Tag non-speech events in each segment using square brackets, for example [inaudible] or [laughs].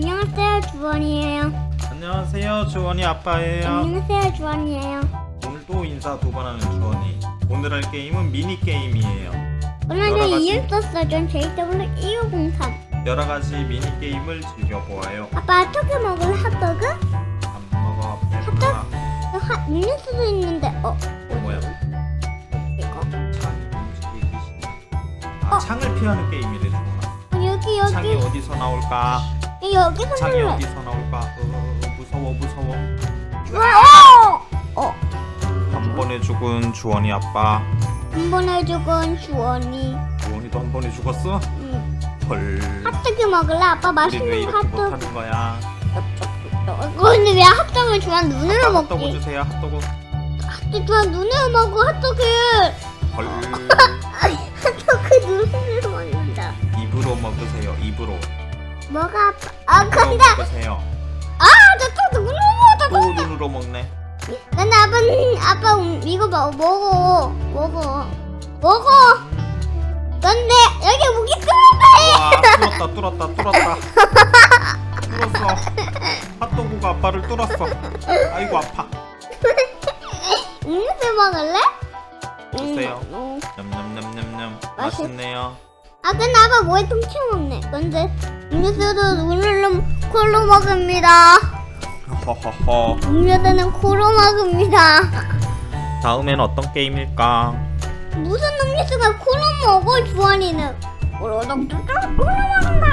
안녕하세요 주원이에요. 안녕하세요 주원이 아빠예요 안녕하세요 주원이에요. 오늘 또 인사 두 번 하는 주원이 오늘 할 게임은 미니 게임이에요 오늘도 가지- 이름 썼어. 전 JW1503. 여러 가지 미니 게임을 즐겨보아요 아빠 핫도그 먹을 핫도그? 안 먹어 배불러 그 하, 음료수도 있는데 어 뭐야 이거? 창이 움직이기 싫어 아 창을 피하는 게임이래 주원아 어, 여기 창이 여기 어디서 나올까 여기서 창이 눌러. 어디서 나올까 어, 무서워 무서워 와! 어! 한 번에 죽은 주원이 아빠 한 번에 죽은 주원이. 주원이도 한 번에 죽었어? 응. 헐 핫도그 먹을래? 아빠 왜 맛있는 이렇게 핫도그. 못하는 거야 근데 왜 핫도그 좋아? 눈으로 핫도그. 주세요 핫도그 핫도그 좋아 눈으로 먹어 핫도그. 헐 [laughs] 핫도그 눈으로 먹는다. 입으로 먹으세요. 입으로. 뭐가 아파? 아 입으로 근데 먹으세요. 아나또 눈으로 또 먹어. 눈으로 먹네. 난 아빠 아빠 음, 이거 먹 먹어 먹어 먹어. 근데 여기 무기. 와 뚫었다 뚫었다 뚫었다. 뚫었어. 핫도그가 아빠를 뚫었어. 아이고 아파. 음료수 먹을래? 주세요. 음, 음. 냠냠냠냠냠. 맛있- 맛있네요. 아 근데 아빠 뭐에 통째 먹네. 근데 음료수도 눈으로 콜로 먹습니다. 허허허. 음료수는 코로 먹습니다. 다음엔 어떤 게임일까? 무슨 음료수가 코로 먹어 주원이는? 오로독독 코로 먹는다.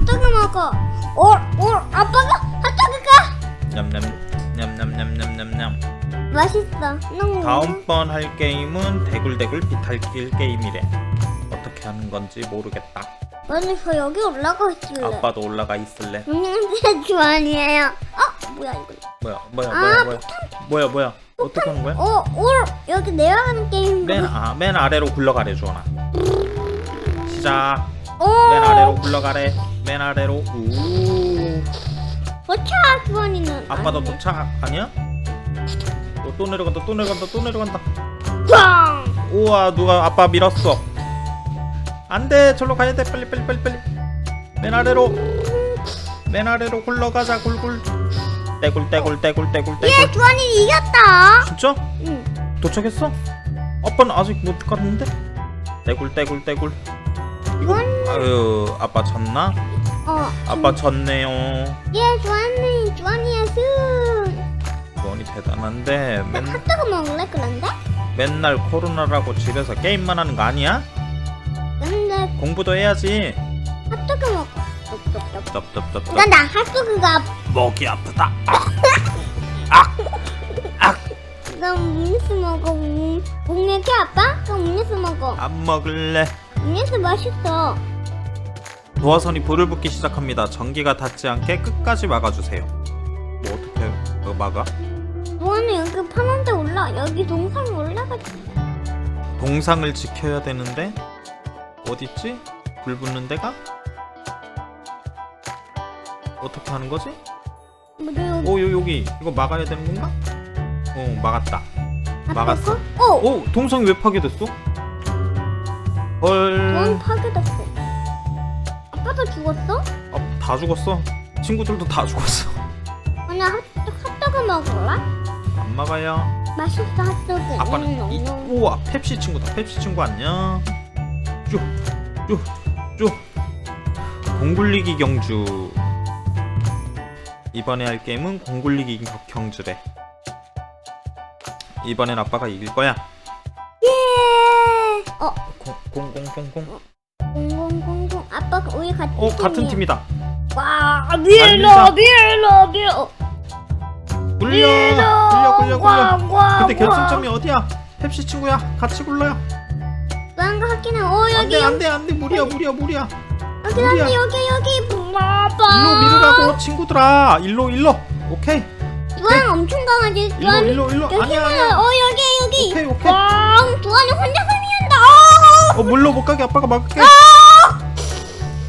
핫도그 먹어. 올, 올 아빠가 핫도그 가 냠냠 냠냠냠냠냠냠. 맛있어. 너무 다음번 할 게임은 대굴대굴 비탈길 게임이래. 하는 건지 모르겠다. 아니 저 여기 올라가 있을래. 아빠도 올라가 있을래. 안녕하세요 주원이에요. 어 뭐야 이거? 뭐야 뭐야 아, 뭐야 뭐야 뭐야 뭐야 어떻게 하는 거야? 어, 올 여기 내려가는 게임. 맨, 아, 맨 아래로 굴러가래 주원아 시작 오, 맨 아래로 굴러가래 맨 아래로 우 도착 주원이는. 아빠도 아닌데. 도착 아니야? 또, 또 내려간다 또 내려간다 또 내려간다 빵! 우와 누가 아빠 밀었어 안돼 절로 가야 돼 빨리 빨리 빨리 빨리 맨 아래로 맨 아래로 굴러가자 굴굴 떼굴 떼굴 떼굴 떼굴 예, 떼굴 주원이 이겼다. 진짜? 응. 도착했어? 아빠는 아직 못 갔는데? 떼굴 떼굴 떼굴 이거 아유 아빠 졌나? 어. 아빠 졌네요 예, 주원이 주원이의 승. 원이 대단한데 맨, 핫도그 먹을래 그런데? 맨날 코로나라고 집에서 게임만 하는 거 아니야? 공부도 해야지 핫도그 먹어. 쩝쩝쩝. 쩝쩝쩝쩝 나, 나 핫도그가 목이 아프다 [laughs] 나 음료수 먹어. 음, 목내기 아빠? 나 음료수 먹어. 안 먹을래 음료수 맛있어. 도화선이 불을 붙기 시작합니다 전기가 닿지 않게 끝까지 막아주세요 뭐 어떻게 어, 막아? 주원이 여기 파란데 올라. 여기 동상 올라가지. 동상을 지켜야 되는데 어딨지? 불 붙는 데가? 어떻게 하는 거지? 오 요, 여기 이거 막아야 되는 건가? 어 막았다 막았어. 오. 오 동상이 왜 파괴됐어? 헐 파괴됐어. 아빠도 죽었어? 아, 다 죽었어 친구들도 다 죽었어 아니 핫, 핫도그 먹을래? 안 막아요 맛있어 핫도그. 아빠는 이, 음, 우와 펩시 친구다 펩시 친구 안녕 쭉쭉쭉. 공굴리기 경주. 이번에 할 게임은 공굴리기 경주래. 이번엔 아빠가 이길 거야. 예. 어, 공공공공공. 공공공공. 아빠 우리 같은 어 같은 팀이야. 팀이다. 와, 밀러, 밀러, 밀러, 밀러. 굴려! 굴려 굴려 굴려. 와, 근데 결승점이 어디야? 펩시 친구야. 같이 굴러요 난거 같긴 해. 어, 여기 안돼 안돼 안돼 무리야 무리야 무리야 여기? 여기 여기 여기. 봐봐. 일로 미루라고 친구들아 일로 일로 오케이 주환 엄청 강하지. 일로. 일로 일로 여기 아니야 아니야. 아니야 어, 여기 여기. 오케이 오케이 왕, 주환이 혼자 서 미운다. 어, 어 물로 못 가게 아빠가 막을게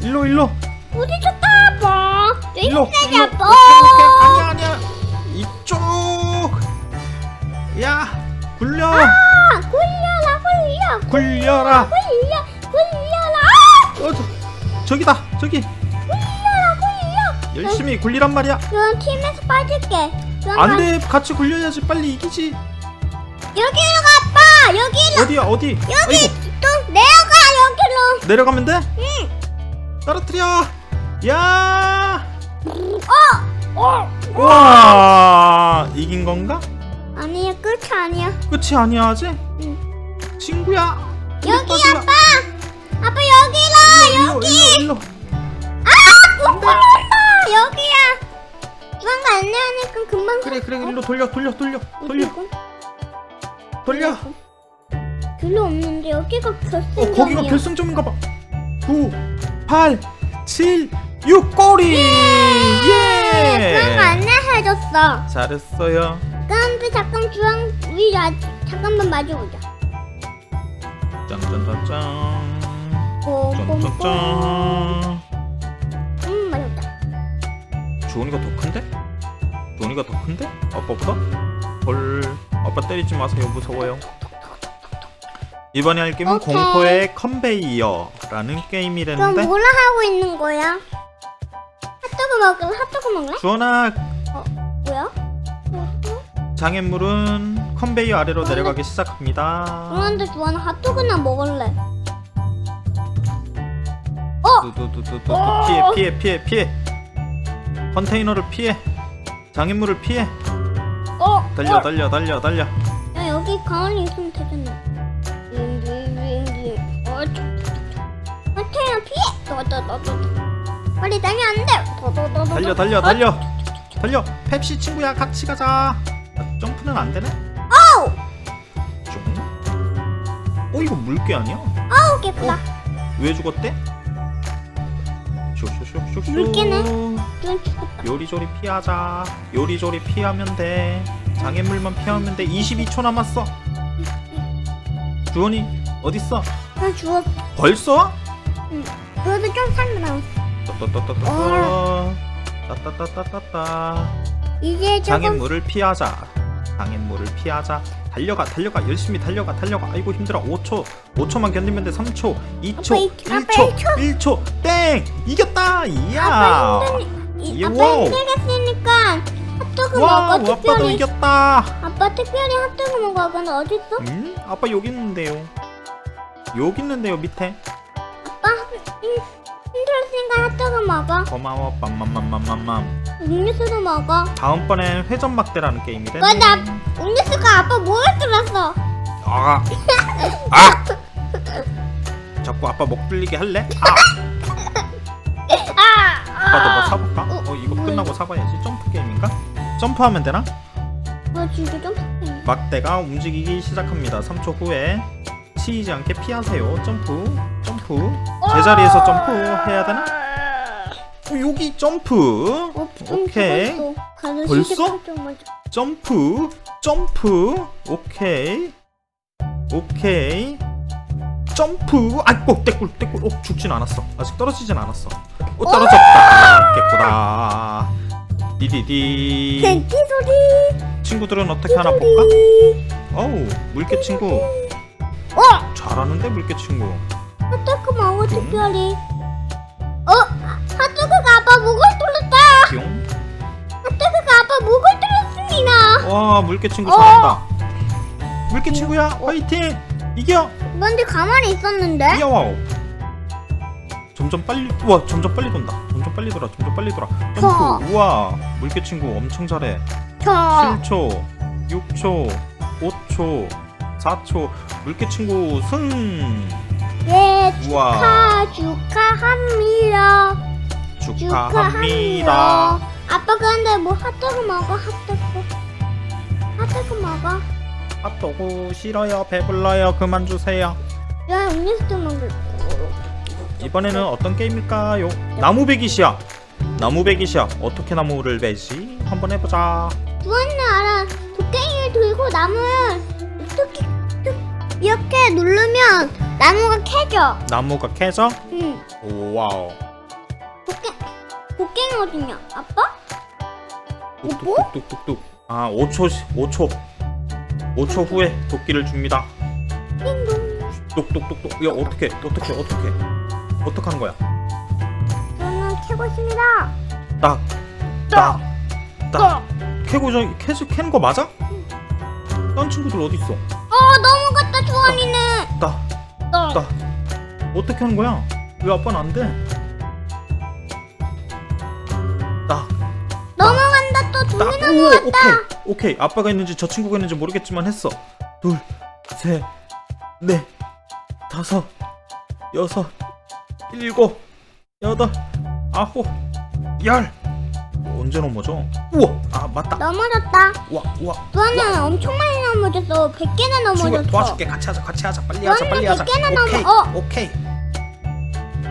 일로 일로 어디 쳤다, 아빠. 저 일로 일로 아빠. 오케이 오케이 아니야 아니야 이쪽 야 굴려 아, 굴려라, 굴려, 굴려라 굴려, 굴려라. 어 저, 저기다 저기 굴려라, 굴려. 열심히 굴리란 말이야 그럼 팀에서 빠질게. 그럼 안돼 같이 굴려야지 빨리 이기지 가- 여기로 가, 아빠. 여기로. 어디야 어디 여기 아이고 또 내려가 여기로. 내려가면 돼? 응. 떨어뜨려 야 어. 어. 와 이긴 건가? 아니야 끝이 아니야. 끝이 아니야 아직? 응. 친구야 여기. 아빠. 아빠 여기로 일로 여기. 일로 일로 아 거꾸로 올라 여기야. 주황가 안내하니까 금방. 그래 그래 일로 돌려 돌려 돌려 돌려? 돌려 별로 없는데 여기가 결승점이야. 어 거기가 결승점인가 봐 9 8 7 6 꼬리 주황가 예 안내해줬어. 잘했어요 근데 잠깐 주황 우리 아, 잠깐만 마주보자. 짠짠짠짠 뽕뽕뽕. 짠짠짠 음 맞았다. 주원이가 더 큰데? 주원이가 더 큰데? 아빠보다? 헐 아빠 때리지 마세요 무서워요 이번에 할 게임은 오케이. 공포의 컨베이어라는 그럼 게임이랬는데 뭐라 하고 있는 거야? 핫도그 먹을래? 핫도그 먹을래? 주원아 뭐야? 어? 장애물은 컨베이어 아래로 내려가기 시작합니다 그런데 주원아 핫도그나 먹을래. 두두두두두 어. 피해 피해 피해 피해 컨테이너를 피해 장애물을 피해 어? 달려 어. 달려 달려 달려 야 여기 가만히 있으면 되잖아. 윙윙윙윙. 어, 컨테이너 피해. 너너너너. 빨리 달려 안 돼. 더더더더. 달려 달려 달려 달려 펩시 친구야 같이 가자 아, 점프는 안 되네 어 이거 물개 아니야? 아우 깨끗다. 왜 죽었대? 슉슉슉슉슉 물개네. 죽었다. 요리조리 피하자 요리조리 피하면 돼 장애물만 피하면 돼 22초 남았어 주원이 어딨어? 난 죽었어. 벌써? 그래도 좀 살면 따따따따 따 따따따따따 이제 조금 장애물을 피하자 장애물을 피하자 달려가 달려가 열심히 달려가 달려가. 아이고 힘들어. 5초 5초만 견디면 돼. 3초 2초 아빠 이- 아빠 1초. 1초. 땡! 이겼다! 이야! 아빠 힘든 이- 예, 아빠 와우. 힘들겠으니까 핫도그 와 먹어 아빠도 특별히. 이겼다. 아빠 특별히 핫도그 먹어. 근데 어딨어? 음? 아빠 여기 있는데요. 여기 있는데요 밑에. 아빠 힘, 힘들었으니까 핫도그 먹어 고마워 빰맘맘맘맘맘 음료수도 먹어 다음번엔 회전막대라는 게임이래 근데 아, 음료수가 아빠 목을 뚫었어 아, [laughs] 아! 자꾸 아빠 목 들리게 할래? 아! 아! 아빠도 뭐 사볼까? 어, 어 이거 뭐야, 끝나고 사봐야지 점프 게임인가? 점프하면 되나? 뭐 진짜 좀 팍해. 막대가 움직이기 시작합니다 3초 후에 치이지 않게 피하세요 점프 점프. 제자리에서 점프 해야 되나? 어, 여기 점프. 어, 좀 오케이. 죽었어. 벌써? 좀. 점프 점프. 오케이. 오케이. 점프. 아이고 떼꿀 떼꿀. 어 죽진 않았어. 아직 떨어지진 않았어. 어 떨어졌다. 깨꾸다 디디디. 겐티 소리. 친구들은 어떻게 하나 볼까? 어우 물개 친구. 어! 잘하는데 물개 친구 핫도그 먹어 특별히. 어? 핫도그가 아빠 목을 뚫었다. 뿅. 핫도그가 아빠 목을 뚫었습니다. 와 물개 친구 어. 잘한다. 물개 친구야 화이팅! 이겨! 뭔데 가만히 있었는데? 뛰어와오 점점 빨리 우와 점점 빨리 돈다. 점점 빨리 돌아 점점 빨리 돌아. 저. 점프 우와 물개 친구 엄청 잘해. 저 7초 6초 5초 4초. 물개 친구 승 예, 우와. 축하 축하합니다. 축하합니다. 아빠 근데 뭐 핫도그 먹어? 핫도그? 핫도그 먹어? 핫도그 싫어요. 배불러요. 그만 주세요. 야 음료수도 먹을 이번에는 어떤 게임일까요? 나무 베기시야. 나무 베기시야. 어떻게 나무를 베지? 한번 해보자. 주원이 알아. 도깨비를 들고 나무를 이렇게 이렇게 누르면 나무가 캐져 나무가 캐져? 응 오 와우 도깨 도깨비 어딨냐 아빠? 뭐? 뚝뚝뚝뚝뚝 아 5초 5초 5초 후에 도끼를 줍니다 띵동 똑똑똑똑 야 어떻게 어떻게 어떻게 어떻게 하는 거야 저는 캐고 있습니다 딱, 딱, 딱. 캐고 저 캐, 캐는 거 맞아? 딴 친구들 어디 있어? 어 넘어갔다 주원이는. 딱, 딱. 딱. 어떻게 하는 거야? 왜 아빠는 안 돼? 딱, 넘어간다 또 오, 넘어갔다. 오케이, 오케이. 아빠가 있는지 저 친구가 있는지 모르겠지만 했어. 둘, 셋, 넷, 다섯, 여섯, 일곱, 여덟, 아홉, 열. 언제 넘어져? 우와, 아 맞다. 넘어졌다. 와, 와. 주원이는 엄청 많이 넘어졌어. 100개나 친구야 넘어졌어. 도와줄게 같이 하자 같이 하자 빨리 하자 빨리 하자 백 개나 오케이 넘어- 어. 오케이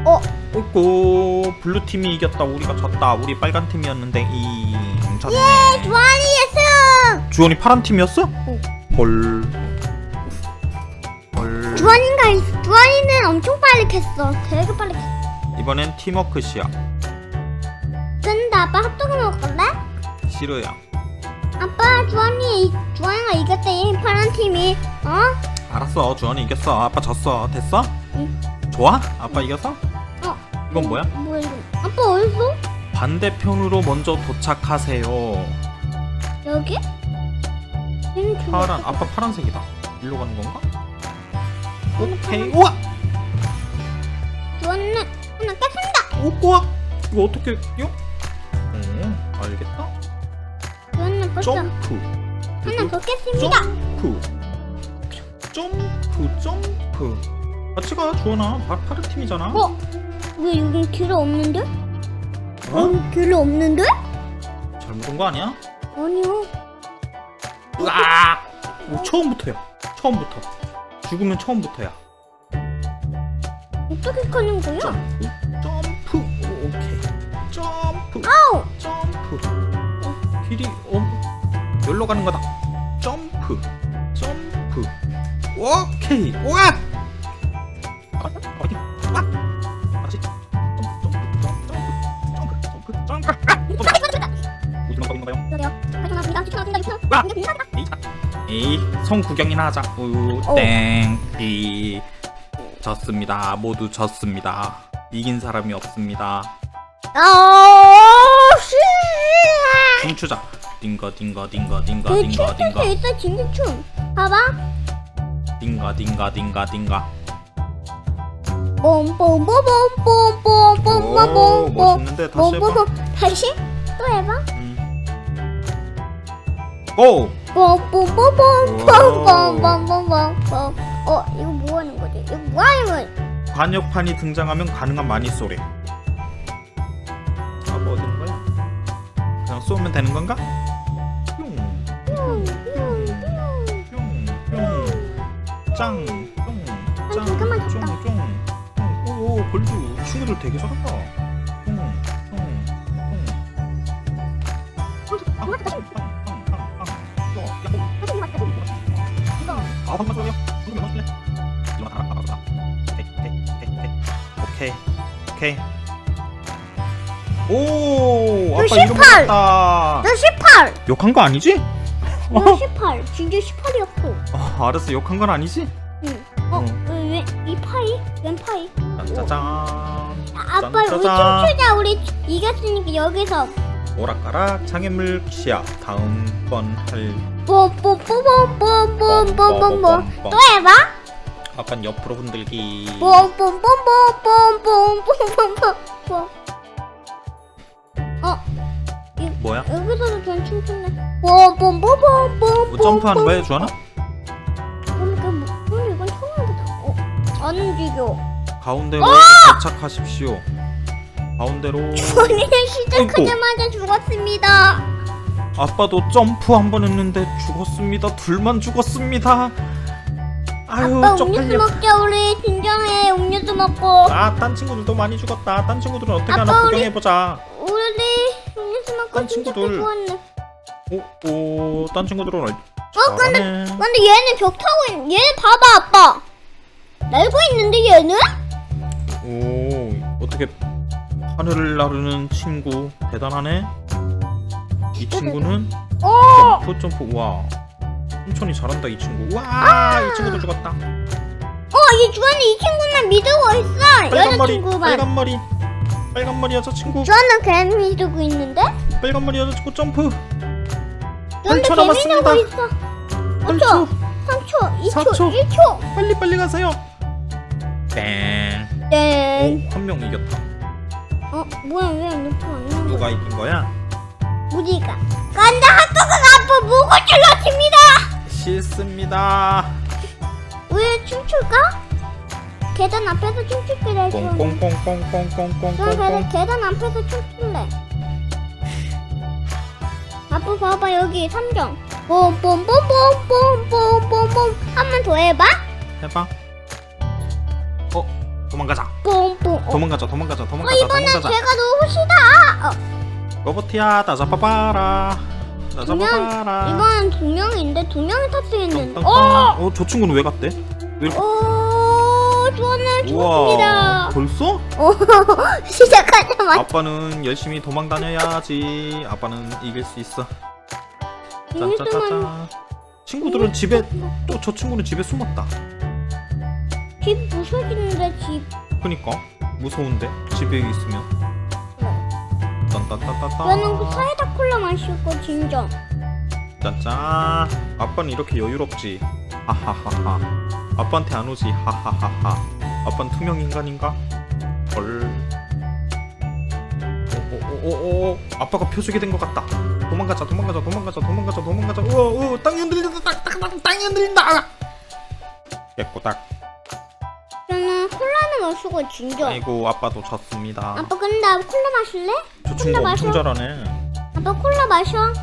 어. 오고 블루 팀이 이겼다 우리가 졌다 우리 빨간 팀이었는데 이 졌네 주원이 예승. 주원이 파란 팀이었어? 응. 헐. 헐. 주원이가 주원이는 엄청 빨리 캤어. 되게 빨리 캤어. 이번엔 팀워크 시야. 근데 아빠 핫도그 먹을래? 싫어야. 아빠 주원이 주원이가 이겼대 이 파란 팀이. 어? 알았어. 주원이 이겼어. 아빠 졌어. 됐어? 응. 좋아? 아빠 이겼어? 어. 이건 뭐야? 뭐야 이거? 아빠 어딨어? 반대편으로 먼저 도착하세요. 여기? 얘는 저기 파란. 아빠 파란색이다. 일로 가는 건가? 오케이. 우와. 주원이는 하나 깼습니다. 오, 우와. 이거 어떻게 뛰어? 어, 알겠다. 주원이는 벌써 점프. 하나 더 깼습니다. 점프. 점프. 점프. 같이 가, 주원아. 파, 파란 팀이잖아. 어? 왜 여기 길 없는데? 어? 여기 길 없는데? 잘못 온 거 아니야? 아니요. 으아! 오, 처음부터야. 처음부터. 죽으면 처음부터야. 어떻게 가는 거야? 점프. 점프. 오, 오케이. 점프. 아우! 점프. 점프. 길이 어? 열로 가는 거다. 점프. 점프. 오케이. 와! 에이, 성 구경이나 하자. 우유, 땡, 이. 졌습니다. 모두 졌습니다. 이긴 사람이 없습니다. 아, 씨. 춤추자. 딩거 딩거 딩거 딩거 그 딩거 춤출 딩거 수 있어 진주춤. 봐봐. 딩거 딩거 딩거 딩거. 오, 뽐뽐뽐뽐뽐뽐뽐뽐뽐. 멋있는데 다시 해봐. 뽐뽐뽐. 다시? 또 해봐. 음. 고! 뽐뽐뽐뽐뽐뽐뽐뽐. 어, 이거 뭐 하는 거지? 이거 뭐 하는 거지? 관역판이 등장하면 가능한 쏘래. 쏘면 되는 건가? 뿅, 뿅, 뿅, 뿅. 뿅, 뿅, 짱, 뿅, 짱, 잠깐만, 쫑, 잠깐. 쫑. 오, 오, 골드 친구들 되게 잘한다. 뿅, 뿅, 뿅. 빵, 빵, 빵, 빵, 빵, 빵. 또, 야호. 아? 이만 알아, 알아. 오케이, 오케이, 오케이, 오케이, 오케이. 오, 18. 몰랐다. 너 18! 욕한 거 아니지? 너 18. 진짜 18이었어. 어, 알았어, 욕한 건 아니지? 응. 어, 응. 왜, 이 파이? 웬 파이? 짜잔. 아빠, 우리 짠짜잔. 춤추자. 우리 이겼으니까 여기서. 오락가락 장애물 시야. 다음번 할 뽐뽐뽐뽐뽐뽐뽐뽐. 또 해봐. 아빠는 옆으로 흔들기. 뽐뽐뽐뽐뽐뽐뽐뽐. 춤추네. 뽐뽐뽐뽐뽐. 뭐 점프하는 거야, 주하나? 그러니까 뭐, 이건. 어, 안 움직여. 가운데로 도착하십시오. 가운데로. 본인은 시작하자마자 죽었습니다. 아빠도 점프 한 번 했는데 죽었습니다. 둘만 죽었습니다. 아유, 아빠 음료수 쪽팔려. 먹자 우리 진정해 음료수 먹고 아, 딴 친구들도 많이 죽었다. 딴 친구들은 어떻게 하나 아빠, 우리- 구경해 보자. 우리 음료수 먹고 딴 진짜 친구들. 좋았네. 오, 오, 딴 친구들은 얼- 어 근데. 근데 얘는 벽 타고 있. 얘는 봐봐 아빠. 날고 있는데 얘는? 오, 어떻게 하늘을 나르는 친구 대단하네. 이 친구는 어. 점프 점프 와. 천천히 잘한다 이 친구. 와, 이 친구도 죽었다. 어이 주환이 이 친구만 믿고 있어. 빨간 머리. 빨간 머리. 빨간 머리 여자 친구 저는 개미 들고 있는데? 빨간 머리 여자 친구 점프 너한테 8초 남았습니다. 재미나고 있어. 8초, 3초, 2초, 4초. 1초. 빨리 빨리 가세요. 땡. 땡. 오, 한 명 이겼다. 어, 뭐야, 왜 루프 안 나와? 누가 이긴 거야? 우리가. 간다 핫도그 아빠 목을 찔렀습니다. 싫습니다. 왜 춤출까? 계단 앞에서 춤출래. 꽁꽁꽁꽁꽁꽁꽁. 난 계단 계단 앞에서 춤출래. 아빠 봐봐 여기 3점 뽐뽐뽐뽐뽐뽐뽐뽐 한 번 더 해봐. 해봐. 어 도망가자. 뽐뽐 어, 도망가자 도망가자 어 도망가자 이번엔 도망가자. 제가 너무 시다. 어, 로버트야 나 잡아봐라. 나두 명, 잡아봐라. 이번엔 두 명인데 두 명이 탑승했는데. 어! 어, 저 친구는 왜 갔대? 왜이 좋습니다 벌써? 오 [laughs] 시작하자마자 아빠는 열심히 도망 다녀야지. 아빠는 이길 수 있어. 짠짜짜짜. 친구들은 집에 또 저 친구는 집에 숨었다. 집 부서지는데 집 그니까 무서운데 집에 있으면. 딴딴따따따. 저는 그 사이다 콜라 마실 거 진정 짠짠. 아빠는 이렇게 여유롭지. 하하하하. 아빠한테 안 오지. 하하하하. 아빠는 투명 인간인가? 헐. 오오오오. 아빠가 표주게 된것 같다. 도망가자, 도망가자, 도망가자, 도망가자, 도망가자. 우와, 우와, 땅이 흔들린다, 땅, 땅, 땅, 땅이 흔들린다. 깨꼬딱. 저는 콜라는 마시고 진정 아이고, 아빠도 졌습니다. 아빠 근데 콜라 마실래? 저 친구 콜라 엄청 마셔. 잘하네. 아빠 콜라 마셔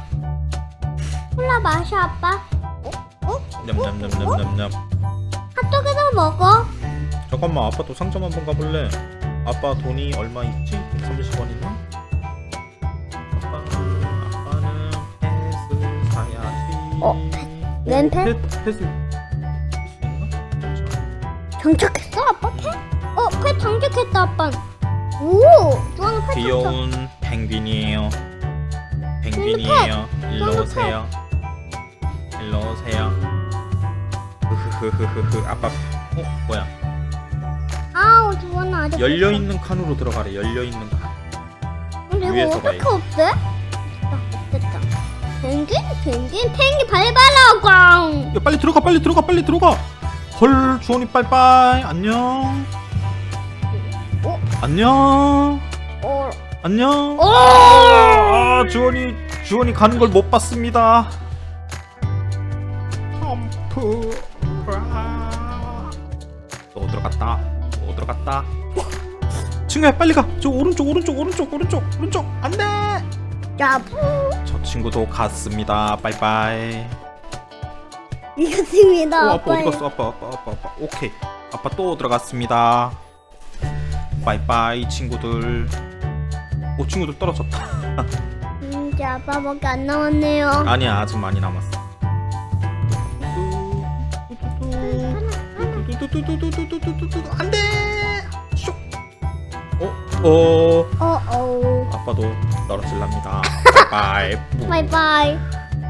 콜라 마셔 아빠 냠냠냠냠냠냠. 핫도그도 먹어 잠깐만 아빠 또 상점 한번 가볼래? 아빠 돈이 얼마 있지? 130원 있나? 아빠, 아빠는 패스 사야지 어, 웬 패스 있나? 자, 장착했어 아빠 패? 어, 패 장착했다 아빠 오 주원은 패 장착 귀여운 펭귄이에요 펭귄이에요 일로 오세요 일로 오세요 흐흐흐흐흐 아빠 어? 뭐야 아직 열려 있는 칸으로 들어가래 열려 있는 칸 근데 이거 위에서 어떻게. 없애? 됐다 됐다 펭귄? 펭귄? 펭귄 밟아라 꽝야 빨리 들어가 빨리 들어가 빨리 들어가 헐 주원이 빠이빠이 안녕 어? 안녕 어. 안녕 오! 아 주원이 주원이 가는 걸 못 봤습니다 점프 아. 또 들어갔다 또 들어갔다 친구야 빨리 가저 오른쪽 오른쪽 오른쪽 오른쪽 오른쪽 안돼 야부 저 친구도 갔습니다 빠이빠이 이겼습니다 어, 아빠 아빠 어디 갔어? 아빠, 아빠, 아빠, 아빠. 오케이. 아빠 또 들어갔습니다. 빠이빠이 친구들. 오 친구들 떨어졌다. 음, 이제 아빠밖에 안 남았네요 아니야 아직 많이 남았어. 안돼. 슉. 어, 어. 어어 아빠도 떨어질랍니다. 바이바이. [laughs] 바이바이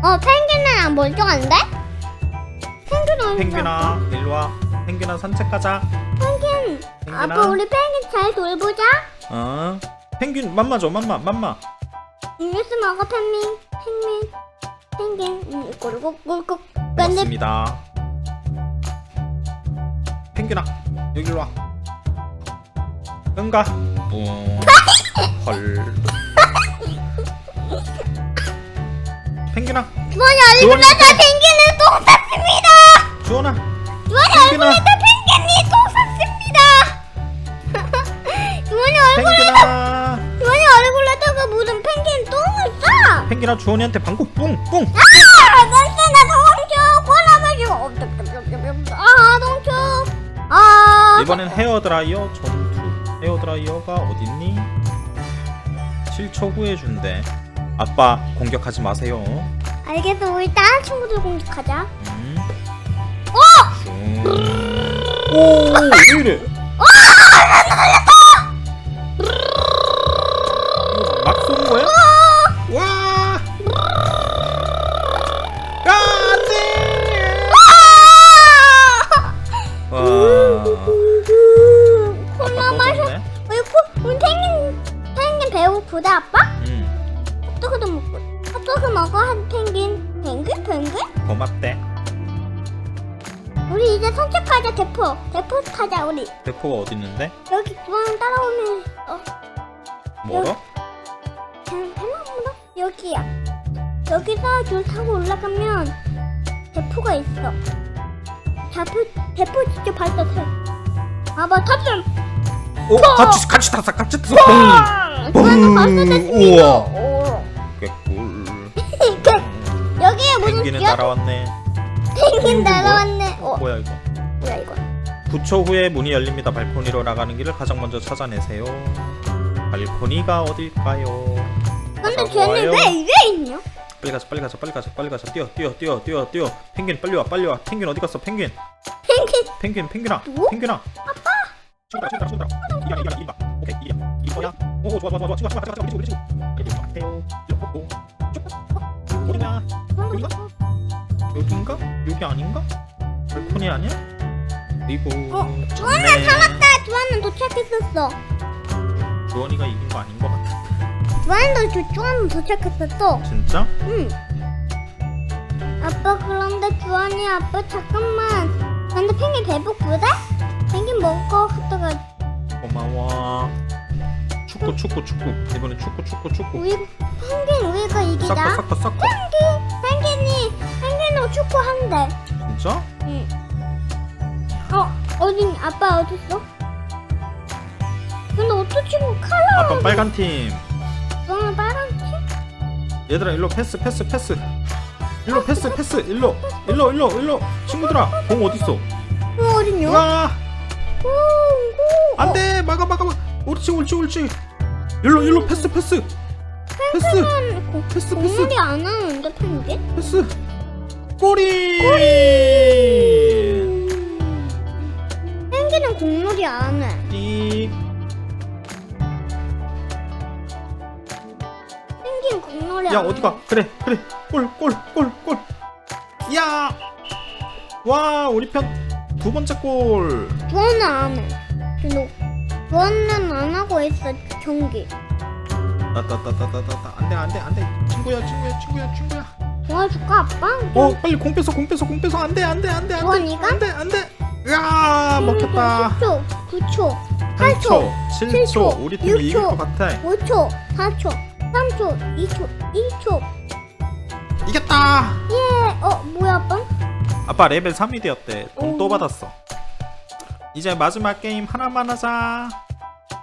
어 펭귄은 안 멀쩡한데? 펭귄 어디 펭귄아, 일로 와. 펭귄아 산책 가자. 펭귄 펭귄아. 아빠 우리 펭귄 잘 돌보자 어. 펭귄 맘마 줘, 맘마, 맘마. 음료수 먹어 펭귄 펭귄 펭귄 음, 꿀꿀꿀꿀 근데 고맙습니다. 펭귄아 여기로 와. 응가. 뿡. 헐. 펭귄아 주원이 주원이 얼굴에서 펭귄을 똥 쌌습니다 주원아. 주원이 펭귄아 얼굴에서 펭귄이 똥 쌌습니다 [laughs] 주원이 얼굴 펭귄아 주원이 얼굴에다가 무슨 펭귄 똥을 싸 펭귄아 주원이한테 방구 뿡 뿡. 아, 나 도망쳐. 콜라마시고. 아. 아. 이번엔 헤어 드라이어 전투. 헤어 드라이어가 어딨니? 7초 후에 준대. 아빠 공격하지 마세요. 알겠어. 우리 다른 친구들 공격하자. 음. 어! 오, 왜 이래? 이 햄버거 먹어 한 펭귄. 펭귄 펭귄? 고맙대 우리 이제 산책하자 대포. 대포 타자 우리. 대포가 어디 있는데? 여기 주황 따라오면 어 멀어? 그냥 해먹나? 여기야. 여기서 줄 타고 올라가면 대포가 있어. 대포 대포 직접 발도 타. 아봐 탑승. 오 같이 같이 탔어 같이 탔어 뻥! 주황은 발도 됐습니다. 우와. 오. 개꿀 [laughs] 여기에 무슨 펭귄은 날아왔네 펭귄? 날아왔네. 어 뭐야 이거 뭐야 이거? 9초 후에 문이 열립니다. 발코니로 나가는 길을 가장 먼저 찾아내세요. 발코니가 어딜까요? 근데 쟤는 와요. 왜 위에 있냐? 빨리 가자, 빨리 가자, 빨리 가자, 빨리 가자. 뛰어, 뛰어, 뛰어, 뛰어, 뛰어. 펭귄 빨리 와, 빨리 와. 펭귄 어디 갔어? 펭귄, 펭귄 펭귄, 펭귄아, 뭐? 펭귄아. 아빠. 친구들아, 친구들아, 친구들아. 이야, 이야, 이봐. 오케이, 이야, 이거야. 오, 좋아, 좋아, 좋아, 좋아. 친구, 친구, 친구, 친구, 우리 친구. 여기 같아요. 이렇게 쭉. 어디냐? 여기가? 여긴가? 여기 아닌가? 발코니 아니야? 이거. 어, 좋네. 나 주환은 도착했었어. 주원이가 이긴 거 아닌 것 같아. 주환도 저 주환은 도착했었어. 진짜? 응. 아빠 그런데 주환이 아빠 잠깐만. 근데 펭귄 배고프대? 펭귄 먹고 갔다가 고마워. 축구 축구 축구 이번엔 축구 축구 축구. 우리 펭귄 우리가 이기자. 섞어 섞어 섞어. 펭귄 펭귄이 펭귄으로 축구 한대. 진짜? 응. 어 어디 아빠 어딨어? 근데 어떻게 뭐 칼라? 아빠 빨간 팀. 주환은 빨간 티? 얘들아 일로 패스 패스 패스. 일로 패스 패스 일로 일로 일로 일로 친구들아 공 어디 있어? 어 어딨냐? 와. 안돼 막아 막아 막아. 옳지 옳지 옳지. 일로 일로 패스 패스 패스 어, 패스 패스 공놀이 안 하는데 펭귄? 패스. 꼬리. 펭귄은 공놀이 안 해. 띠. 펭귄 공놀이 야안 어디 가? 해. 그래 그래 골 골 골 골. 야. 와 우리 편 두 번째 골. 주원은 안 해. 근데 주원은 안 하고 있어 경기. 따따따따따따 안돼 안돼 안돼 친구야 친구야 친구야 친구야. 도와줄까 아빠? 어 빨리 공 뺏어 공 뺏어 공 뺏어 안돼 안돼 안돼 안돼 주원이가? 안돼 안돼. 야 먹혔다. 10초, 9초, 8초 8초, 7초 7초, 우리 팀이 이길 6초. 것 같아. 5초, 4초, 3초, 2초, 1초. 이겼다. 예. 어 뭐야 아빠? 아빠 레벨 3이 되었대. 돈또 오. 받았어. 이제 마지막 게임 하나만 하자.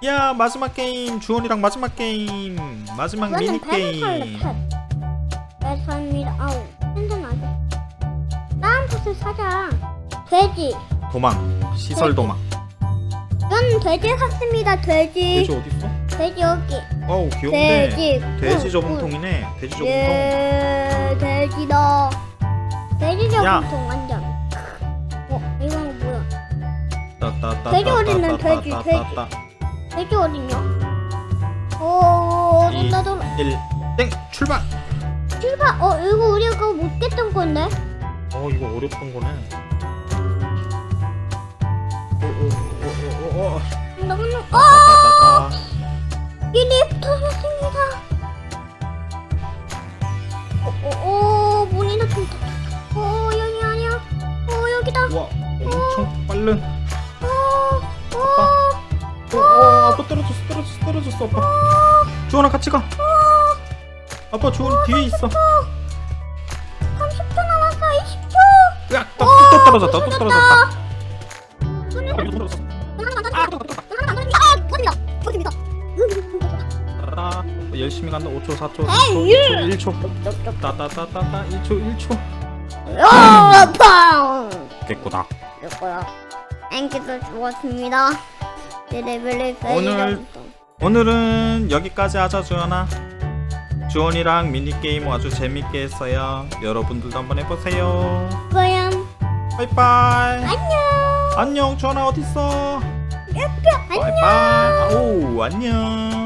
야 마지막 게임 주원이랑 마지막 게임 마지막 미니 게임. 아우 아직. 다음 펫을 사자. 돼지. 도망 시설 도망. 전 돼지 샀습니다. 돼지. 돼지 어디 있어? 돼지 여기. 어우 귀여운데. 돼지. 돼지 꿀, 저분통이네. 돼지 꿀. 저분통. 예, 돼지다. 돼지 야. 저분통 완전. 어, 이건 뭐야? 따따따. 돼지 어딨는 돼지, 따따따따따. 돼지 어딨냐? 오, 이. 돌아 돌아. 일. 땡 출발. 출발. 어, 이거 우리가 못 깼던 건데. 어 이거 어렵던 거네. 오오오오오. 너무 어. 일이 붙어졌습니다. 어, 어, 어, 문이 닫힌다. 어, 여기 아니야. 어, 여기다. 와 엄청 빠른. 어, 아빠. 어, 어, 어, 아빠 떨어졌어, 떨어졌어, 떨어졌어, 아빠. 주원아 같이 가. 아빠 주원 뒤에 있어. 30초 남았어. 20초. 야, 또, 또 떨어졌다, 또 떨어졌다. 문을 아, 이거 떨어졌어. 아, 아, 어디야? 어디입니다. 따라. 열심히 간다. 5초, 4초, 에이, 3초, 1초, 1초. 따따따따따. 1초, 1초. 아, 팡. 개꼬다. 이거야. 앵기도 죽었습니다. 내 레벨을 오늘- 오늘은 여기까지 하자, 주원아. 주원이랑 미니게임 아주 재밌게 했어요. 여러분들도 한번 해보세요. 거야. 바이바이. 안녕. 안녕, 주원아 어딨어? 안녕. 바이바이. 오, 안녕.